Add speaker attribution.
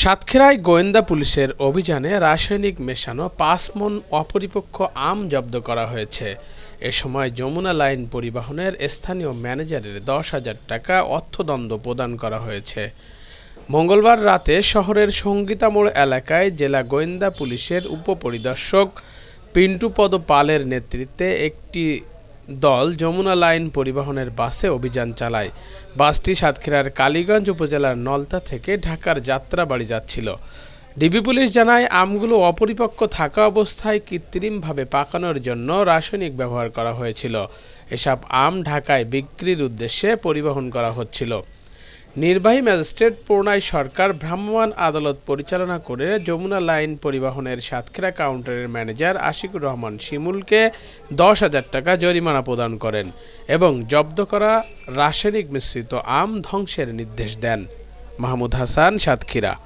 Speaker 1: সাতক্ষীরায় গোয়েন্দা পুলিশের অভিযানে রাসায়নিক মেশানো পাঁচ মন অপরিপক্ক আম জব্দ করা হয়েছে। এ সময় যমুনা লাইন পরিবহনের স্থানীয় ম্যানেজারের দশ হাজার টাকা অর্থদণ্ড প্রদান করা হয়েছে। মঙ্গলবার রাতে শহরের সঙ্গীতামোড় এলাকায় জেলা গোয়েন্দা পুলিশের উপপরিদর্শক পিন্টুপদ পালের নেতৃত্বে একটি দল যমুনা লাইন পরিবহনের বাসে অভিযান চালায়। বাসটি সাতক্ষীরার কালীগঞ্জ উপজেলার নলতা থেকে ঢাকার যাত্রাবাড়ি যাচ্ছিল। ডিবি পুলিশ জানায়, আমগুলো অপরিপক্ক থাকা অবস্থায় কৃত্রিমভাবে পাকানোর জন্য রাসায়নিক ব্যবহার করা হয়েছিল। এসব আম ঢাকায় বিক্রির উদ্দেশ্যে পরিবহন করা হচ্ছিল। নির্বাহী ম্যাজিস্ট্রেট প্রণয় সরকার ভ্রাম্যমাণ আদালত পরিচালনা করে যমুনা লাইন পরিবহনের সাতক্ষীরা কাউন্টারের ম্যানেজার আশিকুর রহমান শিমুলকে দশ হাজার টাকা জরিমানা প্রদান করেন এবং জব্দ করা রাসায়নিক মিশ্রিত আম ধ্বংসের নির্দেশ দেন। মাহমুদ হাসান, সাতক্ষীরা।